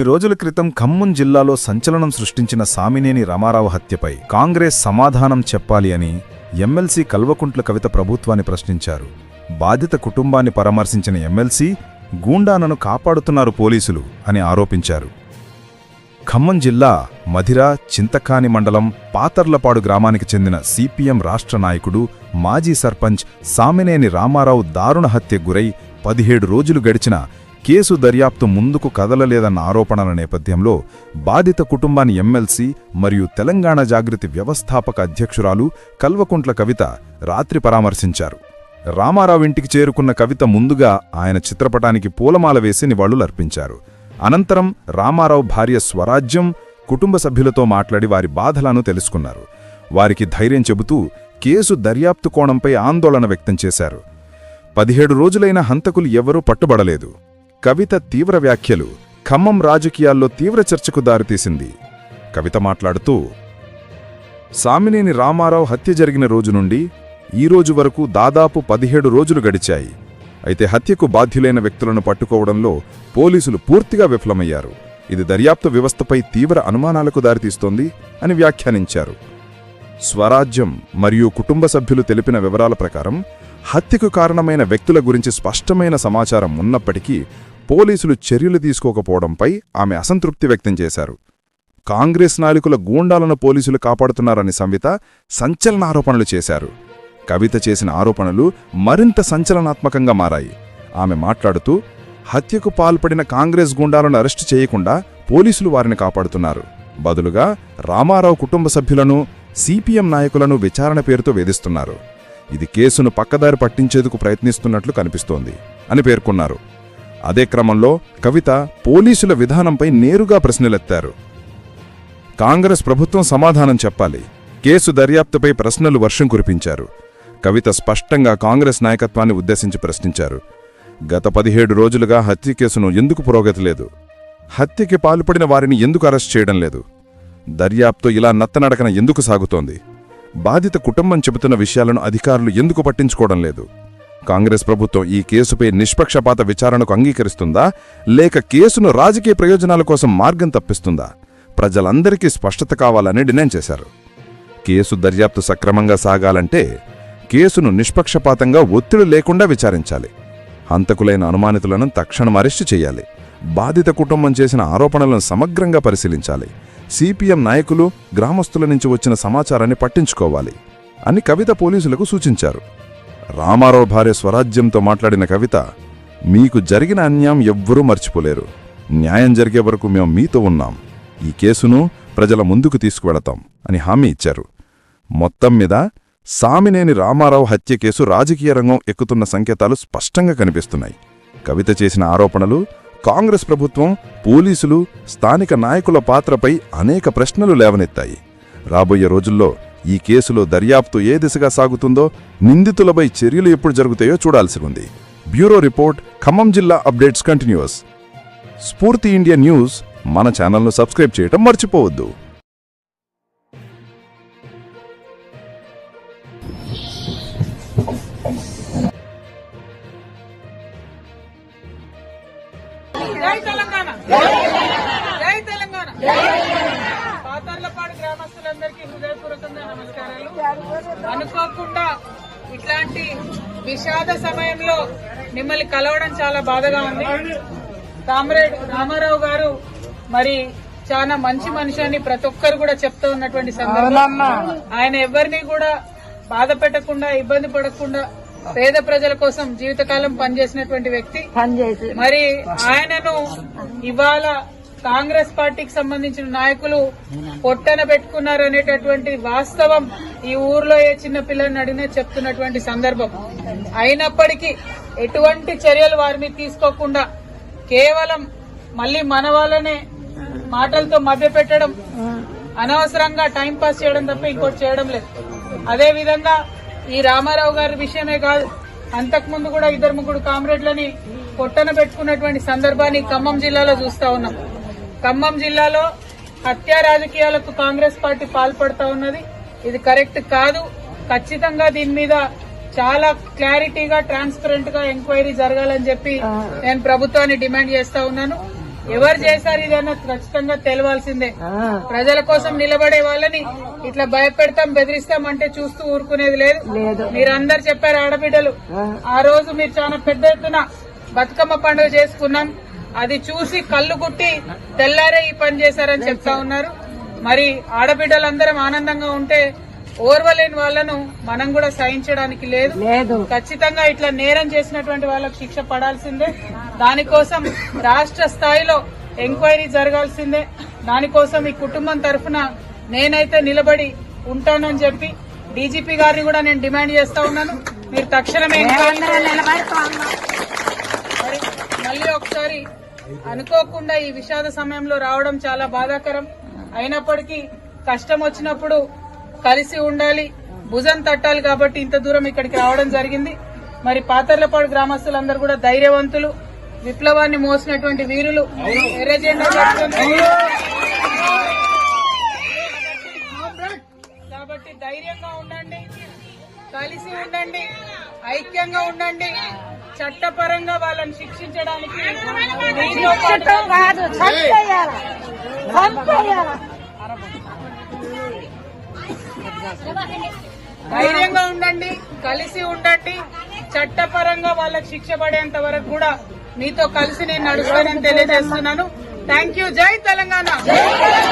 కొన్ని రోజుల క్రితం ఖమ్మం జిల్లాలో సంచలనం సృష్టించిన సామినేని రామారావు హత్యపై కాంగ్రెస్ సమాధానం చెప్పాలి అని ఎమ్మెల్సీ కల్వకుంట్ల కవిత ప్రభుత్వాన్ని ప్రశ్నించారు. బాధిత కుటుంబాన్ని పరామర్శించిన ఎమ్మెల్సీ గూండానను కాపాడుతున్నారు పోలీసులు అని ఆరోపించారు. ఖమ్మం జిల్లా మధిర చింతకాని మండలం పాతర్లపాడు గ్రామానికి చెందిన సిపిఎం రాష్ట్ర నాయకుడు మాజీ సర్పంచ్ సామినేని రామారావు దారుణ హత్య గురై పదిహేడు రోజులు గడిచిన కేసు దర్యాప్తు ముందుకు కదలలేదన్న ఆరోపణల నేపథ్యంలో బాధిత కుటుంబాన్ని ఎమ్మెల్సీ మరియు తెలంగాణ జాగృతి వ్యవస్థాపక అధ్యక్షురాలు కల్వకుంట్ల కవిత రాత్రి పరామర్శించారు. రామారావు ఇంటికి చేరుకున్న కవిత ముందుగా ఆయన చిత్రపటానికి పూలమాల వేసి నివాళులర్పించారు. అనంతరం రామారావు భార్య స్వరాజ్యం కుటుంబ సభ్యులతో మాట్లాడి వారి బాధలను తెలుసుకున్నారు. వారికి ధైర్యం చెబుతూ కేసు దర్యాప్తు కోణంపై ఆందోళన వ్యక్తం చేశారు. పదిహేడు రోజులైన హంతకులు ఎవరూ పట్టుబడలేదు. కవిత తీవ్ర వ్యాఖ్యలు ఖమ్మం రాజకీయాల్లో తీవ్ర చర్చకు దారితీసింది. కవిత మాట్లాడుతూ సామినేని రామారావు హత్య జరిగిన రోజు నుండి ఈ రోజు వరకు దాదాపు పదిహేడు రోజులు గడిచాయి. అయితే హత్యకు బాధ్యులైన వ్యక్తులను పట్టుకోవడంలో పోలీసులు పూర్తిగా విఫలమయ్యారు. ఇది దర్యాప్తు వ్యవస్థపై తీవ్ర అనుమానాలకు దారితీస్తోంది అని వ్యాఖ్యానించారు. స్వరాజ్యం మరియు కుటుంబ సభ్యులు తెలిపిన వివరాల ప్రకారం హత్యకు కారణమైన వ్యక్తుల గురించి స్పష్టమైన సమాచారం ఉన్నప్పటికీ పోలీసులు చర్యలు తీసుకోకపోవడంపై ఆమె అసంతృప్తి వ్యక్తం చేశారు. కాంగ్రెస్ నాయకుల గూండాలను పోలీసులు కాపాడుతున్నారని సంవిత సంచలన ఆరోపణలు చేశారు. కవిత చేసిన ఆరోపణలు మరింత సంచలనాత్మకంగా మారాయి. ఆమె మాట్లాడుతూ హత్యకు పాల్పడిన కాంగ్రెస్ గూండాలను అరెస్టు చేయకుండా పోలీసులు వారిని కాపాడుతున్నారు. బదులుగా రామారావు కుటుంబ సభ్యులను సిపిఎం నాయకులను విచారణ పేరుతో వేధిస్తున్నారు. ఇది కేసును పక్కదారి పట్టించేందుకు ప్రయత్నిస్తున్నట్లు కనిపిస్తోంది అని పేర్కొన్నారు. అదే క్రమంలో కవిత పోలీసుల విధానంపై నేరుగా ప్రశ్నలెత్తారు. కాంగ్రెస్ ప్రభుత్వం సమాధానం చెప్పాలి. కేసు దర్యాప్తుపై ప్రశ్నలు వర్షం కురిపించారు. కవిత స్పష్టంగా కాంగ్రెస్ నాయకత్వాన్ని ఉద్దేశించి ప్రశ్నించారు. గత పదిహేడు రోజులుగా హత్య కేసును ఎందుకు పురోగతి లేదు? హత్యకి పాల్పడిన వారిని ఎందుకు అరెస్ట్ చేయడం లేదు? దర్యాప్తు ఇలా నత్తనడకన ఎందుకు సాగుతోంది? బాధిత కుటుంబం చెబుతున్న విషయాలను అధికారులు ఎందుకు పట్టించుకోవడం లేదు? కాంగ్రెస్ ప్రభుత్వం ఈ కేసుపై నిష్పక్షపాత విచారణకు అంగీకరిస్తుందా? లేక కేసును రాజకీయ ప్రయోజనాల కోసం మార్గం తప్పిస్తుందా? ప్రజలందరికీ స్పష్టత కావాలని డిమాండ్ చేశారు. కేసు దర్యాప్తు సక్రమంగా సాగాలంటే కేసును నిష్పక్షపాతంగా ఒత్తిడి లేకుండా విచారించాలి. హంతకులైన అనుమానితులను తక్షణం అరెస్టు చేయాలి. బాధిత కుటుంబం చేసిన ఆరోపణలను సమగ్రంగా పరిశీలించాలి. సిపిఎం నాయకులు గ్రామస్తుల నుంచి వచ్చిన సమాచారాన్ని పట్టించుకోవాలి అని కవిత పోలీసులకు సూచించారు. రామారావు భార్య స్వరాజ్యంతో మాట్లాడిన కవిత మీకు జరిగిన అన్యాయం ఎవ్వరూ మర్చిపోలేరు. న్యాయం జరిగే వరకు మేము మీతో ఉన్నాం. ఈ కేసును ప్రజల ముందుకు తీసుకువెళతాం అని హామీ ఇచ్చారు. మొత్తం మీద సామినేని రామారావు హత్య కేసు రాజకీయ రంగం ఎక్కుతున్న సంకేతాలు స్పష్టంగా కనిపిస్తున్నాయి. కవిత చేసిన ఆరోపణలు కాంగ్రెస్ ప్రభుత్వం పోలీసులు స్థానిక నాయకుల పాత్రపై అనేక ప్రశ్నలు లేవనెత్తాయి. రాబోయే రోజుల్లో ఈ కేసులో దర్యాప్తు ఏ దిశగా సాగుతుందో నిందితులపై చర్యలు ఎప్పుడు జరుగుతాయో చూడాల్సి ఉంది. బ్యూరో రిపోర్ట్ ఖమ్మం జిల్లా updates continues. Spoorthi India news మన ఛానల్ను సబ్స్క్రైబ్ చేయటం మర్చిపోవద్దు. గ్రామస్తులందరికీ హృదయపూర్వకంగా నమస్కారాలు. అనుకోకుండా ఇట్లాంటి విషాద సమయంలో మిమ్మల్ని కలవడం చాలా బాధగా ఉంది. కామ్రేడ్ రామారావు గారు మరి చాలా మంచి మనిషి అని ప్రతి ఒక్కరు కూడా చెప్తూ ఉన్నటువంటి సందర్భం. ఆయన ఎవరిని కూడా బాధ పెట్టకుండా ఇబ్బంది పడకుండా పేద ప్రజల కోసం జీవితకాలం పనిచేసినటువంటి వ్యక్తి. మరి ఆయనను ఇవాళ కాంగ్రెస్ పార్టీకి సంబంధించిన నాయకులు పొట్టన పెట్టుకున్నారు అనేటటువంటి వాస్తవం ఈ ఊర్లో ఏ చిన్న పిల్లని అడిగినా చెప్తున్నటువంటి సందర్భం. అయినప్పటికీ ఎటువంటి చర్యలు వారి మీద తీసుకోకుండా కేవలం మళ్ళీ మన వాళ్ళనే మాటలతో మభ్య పెట్టడం అనవసరంగా టైం పాస్ చేయడం తప్ప ఇంకోటి చేయడం లేదు. అదే విధంగా ఈ రామారావు గారి విషయమే కాదు అంతకుముందు కూడా ఇద్దరు ముగ్గురు కామ్రేడ్లని పొట్టన పెట్టుకున్నటువంటి సందర్భాన్ని ఖమ్మం జిల్లాలో చూస్తా ఉన్నాం. ఖమ్మం జిల్లాలో హత్యా రాజకీయాలకు కాంగ్రెస్ పార్టీ పాల్పడతా ఉన్నది. ఇది కరెక్ట్ కాదు. ఖచ్చితంగా దీని మీద చాలా క్లారిటీగా ట్రాన్స్పరెంట్గా ఎంక్వైరీ జరగాలని చెప్పి నేను ప్రభుత్వాన్ని డిమాండ్ చేస్తా ఉన్నాను. ఎవరు చేశారు ఇదన్న ఖచ్చితంగా తెలవాల్సిందే. ప్రజల కోసం నిలబడే వాళ్ళని ఇట్లా భయపెడతాం బెదిరిస్తాం అంటే చూస్తూ ఊరుకునేది లేదు. మీరందరు చెప్పారు ఆడబిడ్డలు. ఆ రోజు మీరు చాలా పెద్ద ఎత్తున బతుకమ్మ పండుగ చేసుకున్నాం. అది చూసి కళ్ళు గుట్టి తెల్లారే ఈ పని చేశారని చెప్తా ఉన్నారు. మరి ఆడబిడ్డలందరం ఆనందంగా ఉంటే ఓర్వలేని వాళ్ళను మనం కూడా సహించడానికి లేదు. ఖచ్చితంగా ఇట్లా నేరం చేసినటువంటి వాళ్ళకు శిక్ష పడాల్సిందే. దానికోసం రాష్ట్ర స్థాయిలో ఎంక్వైరీ జరగాల్సిందే. దానికోసం ఈ కుటుంబం తరఫున నేనైతే నిలబడి ఉంటానని చెప్పి డీజీపీ గారిని కూడా నేను డిమాండ్ చేస్తా ఉన్నాను. మీరు తక్షణమే మళ్ళీ ఒకసారి అనుకోకుండా ఈ విషాద సమయంలో రావడం చాలా బాధాకరం. అయినప్పటికీ కష్టం వచ్చినప్పుడు కలిసి ఉండాలి భుజం తట్టాలి కాబట్టి ఇంత దూరం ఇక్కడికి రావడం జరిగింది. మరి పాతర్లపాడు గ్రామస్తులందరూ కూడా ధైర్యవంతులు విప్లవాన్ని మోసినటువంటి వీరులు. ఎర్రజెండా కాబట్టి ధైర్యంగా ఉండండి కలిసి ఉండండి ఐక్యంగా ఉండండి. చట్టపరంగా వాళ్ళని శిక్షించడానికి ధైర్యంగా ఉండండి కలిసి ఉండండి. చట్టపరంగా వాళ్ళకి శిక్ష పడేంత వరకు కూడా మీతో కలిసి నేను నడుస్తానని తెలియజేస్తున్నాను. Thank you. జై తెలంగాణ జై తెలంగాణ!